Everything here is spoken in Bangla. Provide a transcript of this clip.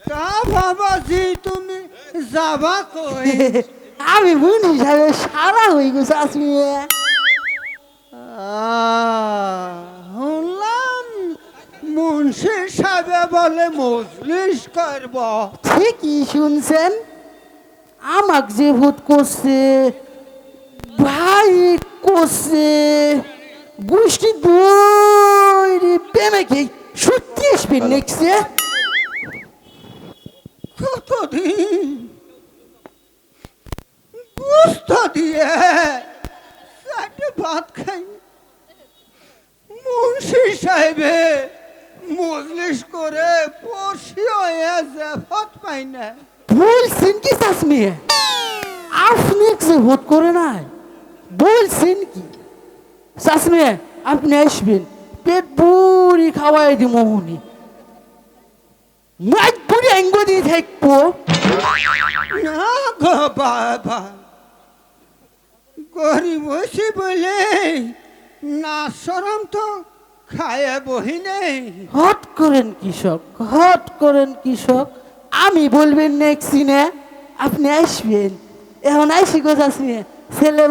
তা বাবাজি তুমি যাবা কই? আমি বোন হিসাবে সারা হয়ে গেছে আসমি শুনলাম মুন্সি সাহেবে বলে মজলিস করব। ঠিকই শুনছেন। আমাক যে ভূত করছে, ভাই করছে, গোষ্ঠী দৈরি প্রেমেকে সত্যি আসবে নেক্সটে মজলিস করে পড়শি হয়ে বলছেন কি চাষমি আপনি আসবেন। পেট পুরি খাওয়াই দি মোহনি মাছ পুরি দিয়ে থাকব না গো বাবা গরিব হয়েছি বলে না সরম তো খায় বহি নেই। হট করেন কৃষক হট করেন কৃষক। আমি বলবেন নেক্সট সিনে আপনি আসবেন। এখন আইসি গো ছেলে